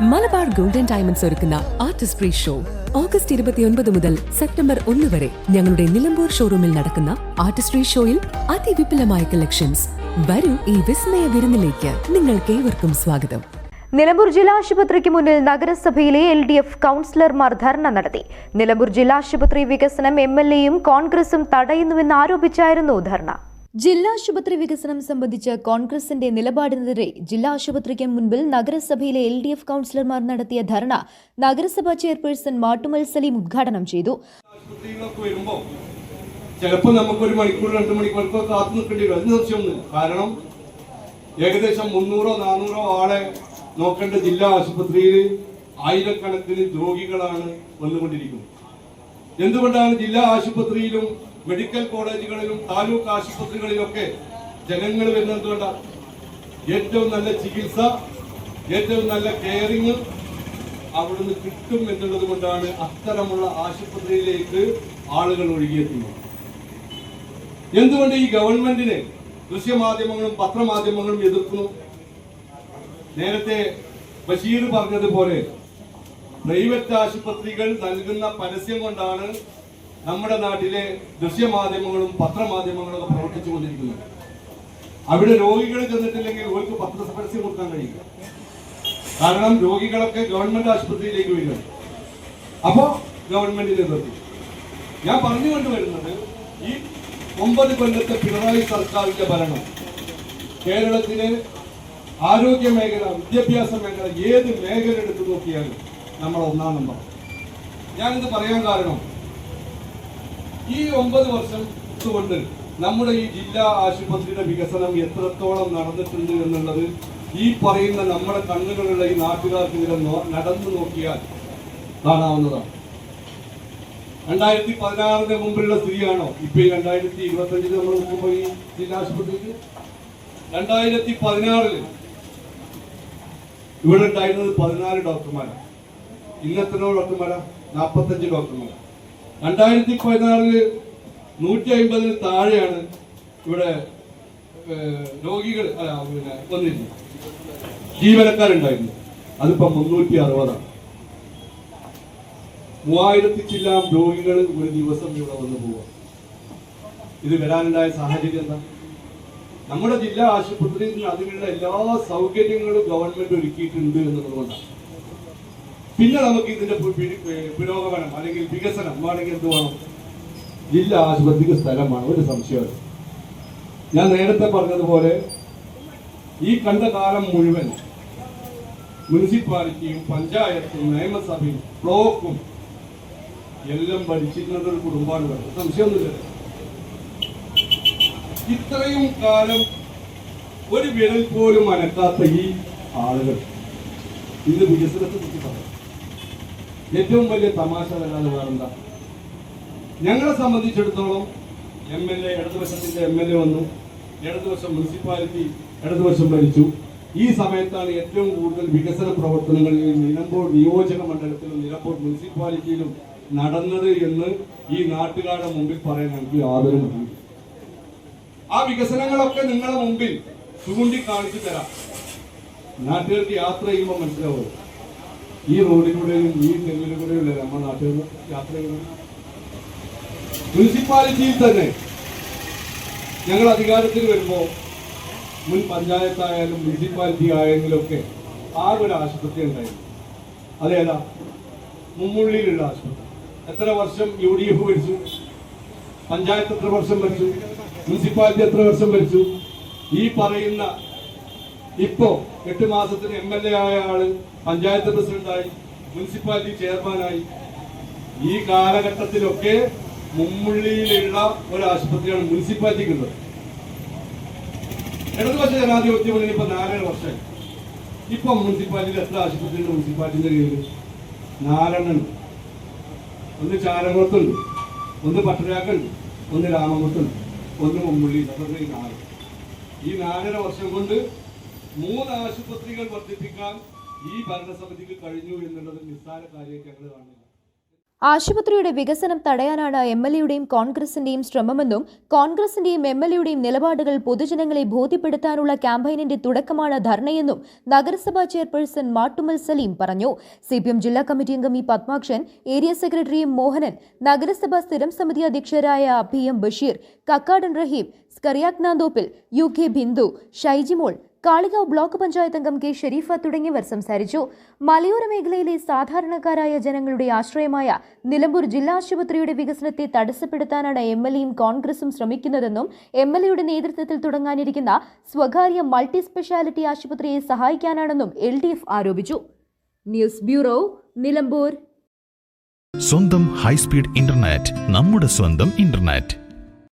Malabar golden diamonds ഒരുക്കുന്ന artist free show. August ഇരുപത്തിയൊൻപത് മുതൽ സെപ്റ്റംബർ ഒന്ന് വരെ ഞങ്ങളുടെ നിലമ്പൂർ ഷോറൂമിൽ നടക്കുന്ന ആർട്ടിസ്ട്രി ഷോയിൽ അതിവിപുലമായ കളക്ഷൻസ്. വരൂ ഈ വിസ്മയ വിരുന്നിലേക്ക്. നിങ്ങൾക്കേവർക്കും സ്വാഗതം. നിലമ്പൂർ ജില്ലാ ആശുപത്രിക്ക് മുന്നിൽ നഗരസഭയിലെ എൽ ഡി എഫ് കൗൺസിലർമാർ ധർണ നടത്തി. നിലമ്പൂർ ജില്ലാ ആശുപത്രി വികസനം എം എൽ എയും കോൺഗ്രസും തടയുന്നുവെന്ന് ആരോപിച്ചായിരുന്നു ധർണ. ജില്ലാ ആശുപത്രി വികസനം സംബന്ധിച്ച് കോൺഗ്രസിന്റെ നിലപാടിനെതിരെ ജില്ലാ ആശുപത്രിക്ക് മുൻപിൽ നഗരസഭയിലെ എൽ ഡി എഫ് കൌൺസിലർമാർ നടത്തിയ ധർണ നഗരസഭാ ചെയർപേഴ്സൺ മാട്ടുമൽ സലീം ഉദ്ഘാടനം ചെയ്തു. ചിലപ്പോൾ നമുക്ക് ഒരു മണിക്കൂർ രണ്ട് മണിക്കൂർ കാത്തു നിൽക്കേണ്ടി വരും. സംശയമൊന്നുമില്ല കാരണം ഏകദേശം മുന്നൂറോ നാനൂറോ ആളെ നോക്കേണ്ട ജില്ലാ ആശുപത്രിയിൽ ആയിരക്കണക്കിന് രോഗികളാണ് വന്നുകൊണ്ടിരിക്കുന്നത്. എന്തുകൊണ്ടാണ് ജില്ലാ ആശുപത്രിയിലും മെഡിക്കൽ കോളേജുകളിലും താലൂക്ക് ആശുപത്രികളിലൊക്കെ ജനങ്ങൾ വരുന്നത് എന്തുകൊണ്ടാണ് ഏറ്റവും നല്ല ചികിത്സ ഏറ്റവും നല്ല കെയറിങ് അവിടുന്ന് കിട്ടും എന്നുള്ളത് കൊണ്ടാണ് അത്തരമുള്ള ആശുപത്രിയിലേക്ക് ആളുകൾ ഒഴുകിയെത്തുന്നത്. എന്തുകൊണ്ട് ഈ ഗവൺമെന്റിനെ ദൃശ്യമാധ്യമങ്ങളും പത്രമാധ്യമങ്ങളും എതിർക്കുന്നു? നേരത്തെ ബഷീർ പറഞ്ഞതുപോലെ പ്രൈവറ്റ് ആശുപത്രികൾ നൽകുന്ന പരസ്യം കൊണ്ടാണ് നമ്മുടെ നാട്ടിലെ ദൃശ്യമാധ്യമങ്ങളും പത്രമാധ്യമങ്ങളും ഒക്കെ പ്രവർത്തിച്ചു കൊണ്ടിരിക്കുന്നത് അവിടെ രോഗികൾ ചെന്നിട്ടില്ലെങ്കിൽ ഓർക്ക് പത്ര പരസ്യം കൊടുക്കാൻ കഴിയില്ല. കാരണം രോഗികളൊക്കെ ഗവൺമെന്റ് ആശുപത്രിയിലേക്ക് വരിക അപ്പോ ഗവൺമെന്റിനെ നിർത്തി ഞാൻ പറഞ്ഞു കൊണ്ടുവരുന്നത് ഈ ഒമ്പത് കൊല്ലത്തെ പിണറായി സർക്കാരിന്റെ ഭരണം കേരളത്തിലെ ആരോഗ്യ മേഖല വിദ്യാഭ്യാസ മേഖല ഏത് മേഖല എടുത്തു നോക്കിയാലും നമ്മൾ ഒന്നാം നമ്പർ. ഞാനിത് പറയാൻ കാരണം ഈ ഒമ്പത് വർഷം കൊണ്ട് നമ്മുടെ ഈ ജില്ലാ ആശുപത്രിയുടെ വികസനം എത്രത്തോളം നടന്നിട്ടുണ്ട് എന്നുള്ളത് ഈ പറയുന്ന നമ്മുടെ കണ്ണുകളുള്ള ഈ നാട്ടുകാർക്ക് ഇതിനെ നടന്നു നോക്കിയാൽ കാണാവുന്നതാണ്. രണ്ടായിരത്തി പതിനാറിന് മുമ്പിലുള്ള സ്ഥിതിയാണോ? ഇപ്പൊ ഈ രണ്ടായിരത്തി ഇരുപത്തി അഞ്ചിന് നമ്മൾ നോക്കുമ്പോൾ ഈ ജില്ലാ ആശുപത്രിക്ക്? രണ്ടായിരത്തി പതിനാറിൽ ഇവിടെ ഉണ്ടായിരുന്നത് പതിനാല് ഡോക്ടർമാരാണ് ഇന്നത്തെ ഡോക്ടർമാരാ? നാൽപ്പത്തഞ്ച് ഡോക്ടർമാരാണ് രണ്ടായിരത്തി പതിനാറിൽ നൂറ്റി അമ്പതിന് താഴെയാണ് ഇവിടെ രോഗികൾ പിന്നെ വന്നിരുന്നത്. ജീവനക്കാരുണ്ടായിരുന്നു. അതിപ്പോ മുന്നൂറ്റി അറുപതാണ് മൂവായിരത്തി ചില്ലാം രോഗികൾ ഒരു ദിവസം ഇവിടെ വന്നു പോവാം. ഇത് വരാനുണ്ടായ സാഹചര്യം എന്താ? നമ്മുടെ ജില്ലാ ആശുപത്രിയിൽ അതിനുള്ള എല്ലാ സൗകര്യങ്ങളും ഗവൺമെന്റ് ഒരുക്കിയിട്ടുണ്ട് എന്നുള്ളതുകൊണ്ടാണ്. പിന്നെ നമുക്ക് ഇതിന്റെ പുരോഗമനം അല്ലെങ്കിൽ വികസനം വേണമെങ്കിൽ എന്ത് വേണം? ജില്ലാ ആശുപത്രിക്ക് സ്ഥലമാണ് ഒരു സംശയം ഞാൻ നേരത്തെ പറഞ്ഞതുപോലെ ഈ കണ്ട കാലം മുഴുവൻ മുനിസിപ്പാലിറ്റിയും പഞ്ചായത്തും നിയമസഭയും ബ്ലോക്കും എല്ലാം ഭരിച്ചിരുന്നത് ഒരു കുടുംബമാണ് സംശയമൊന്നുമില്ല. ഇത്രയും കാലം ഒരു വിരൽ പോലും അനക്കാത്ത ഈ ആളുകൾ. ഇന്ന് വികസനത്തെ കുറിച്ച് പറയും ഏറ്റവും വലിയ തമാശ വരാതെ വേറെന്താ? ഞങ്ങളെ സംബന്ധിച്ചിടത്തോളം എം എൽ എ ഇടതുവശത്തിന്റെ എം എൽ എ വന്നു. ഇടതുവശം മുനിസിപ്പാലിറ്റി ഇടതുവശം ഭരിച്ചു. ഈ സമയത്താണ് ഏറ്റവും കൂടുതൽ വികസന പ്രവർത്തനങ്ങൾ നിലമ്പൂർ നിയോജക മണ്ഡലത്തിലും നിലമ്പൂർ മുനിസിപ്പാലിറ്റിയിലും നടന്നത് എന്ന് ഈ നാട്ടുകാരുടെ മുമ്പിൽ പറയാൻ എനിക്ക് യാതൊരു ആ വികസനങ്ങളൊക്കെ നിങ്ങളുടെ മുമ്പിൽ ചൂണ്ടിക്കാണിച്ചു തരാം. നാട്ടുകാർക്ക് യാത്ര ചെയ്യുമ്പോൾ മനസ്സിലാവും ഈ റോഡിലൂടെയും ഈ തെങ്ങിലൂടെയുള്ള നമ്മുടെ നാട്ടിൽ നിന്ന് യാത്ര ചെയ്യുന്നത് മുനിസിപ്പാലിറ്റിയിൽ തന്നെ ഞങ്ങൾ അധികാരത്തിൽ വരുമ്പോൾ മുൻ പഞ്ചായത്തായാലും മുനിസിപ്പാലിറ്റി ആയെങ്കിലും ഒക്കെ ആകെ ഒരു ആശുപത്രി ഉണ്ടായിരുന്നു. അതേതാ മുമ്മുള്ളിയിലുള്ള ആശുപത്രി. എത്ര വർഷം യു ഡി എഫ് ഭരിച്ചു? പഞ്ചായത്ത് എത്ര വർഷം ഭരിച്ചു? മുനിസിപ്പാലിറ്റി എത്ര വർഷം ഭരിച്ചു? ഈ പറയുന്ന ഇപ്പോ എട്ട് മാസത്തിന് എം എൽ എ ആയ ആൾ പഞ്ചായത്ത് പ്രസിഡന്റായി മുനിസിപ്പാലിറ്റി ചെയർമാനായി. ഈ കാലഘട്ടത്തിലൊക്കെ മുമ്മുള്ളിയിലുള്ള ഒരു ആശുപത്രിയാണ് മുനിസിപ്പാലിറ്റിക്കുള്ളത്. ഇടതുപക്ഷ ജനാധിപത്യ മുന്നണി ഇപ്പൊ നാലര വർഷമായി. ഇപ്പൊ മുനിസിപ്പാലിറ്റിയിൽ എത്ര ആശുപത്രിയുണ്ട് മുനിസിപ്പാലിറ്റിന്റെ കീഴിൽ നാലെണ്ണം ഒന്ന് ചാരകുളത്തുണ്ട് ഒന്ന് പട്ടരാക്കുണ്ട് ഒന്ന് രാമകുളത്തുണ്ട് ഒന്ന് മുമ്പുള്ളി നാല്. ഈ നാലര വർഷം കൊണ്ട് മൂന്ന് ആശുപത്രികൾ വർദ്ധിപ്പിക്കാൻ ഈ ഭരണസമിതിക്ക് കഴിഞ്ഞു എന്നുള്ളത് നിസ്സാര കാര്യമായിട്ട് ഞങ്ങൾ ആശുപത്രിയുടെ വികസനം തടയാനാണ് എം എൽ എയുടെയും കോൺഗ്രസിന്റെയും ശ്രമമെന്നും കോൺഗ്രസിന്റെയും എം എൽ എയുടെയും നിലപാടുകൾ പൊതുജനങ്ങളെ ബോധ്യപ്പെടുത്താനുള്ള ക്യാമ്പയിനിന്റെ തുടക്കമാണ് ധർണയെന്നും നഗരസഭാ ചെയർപേഴ്സൺ മാട്ടുമൽ സലീം പറഞ്ഞു. സി പി എം ജില്ലാ കമ്മിറ്റി അംഗം E Padmakshan area secretary M Mohanan നഗരസഭാ സ്ഥിരം സമിതി അധ്യക്ഷരായ P M Basheer Kakkadan Raheem സ്കറിയാക് Nanthoppil U K Bindu Shaijimol Kalikavu block panchayat അംഗം കെ ഷെരീഫ തുടങ്ങിയവർ സംസാരിച്ചു. മലയോര മേഖലയിലെ സാധാരണക്കാരായ ജനങ്ങളുടെ ആശ്രയമായ നിലമ്പൂർ ജില്ലാ ആശുപത്രിയുടെ വികസനത്തെ തടസ്സപ്പെടുത്താനാണ് എം എൽ എയും കോൺഗ്രസും ശ്രമിക്കുന്നതെന്നും എം എൽ എയുടെ നേതൃത്വത്തിൽ തുടങ്ങാനിരിക്കുന്ന സ്വകാര്യ മൾട്ടി സ്പെഷ്യാലിറ്റി ആശുപത്രിയെ സഹായിക്കാനാണെന്നും എൽ ഡി എഫ് ആരോപിച്ചു. News bureau Nilambur. സ്വന്തം ഹൈസ്പീഡ് ഇന്റർനെറ്റ് നമ്മുടെ സ്വന്തം ഇന്റർനെറ്റ്.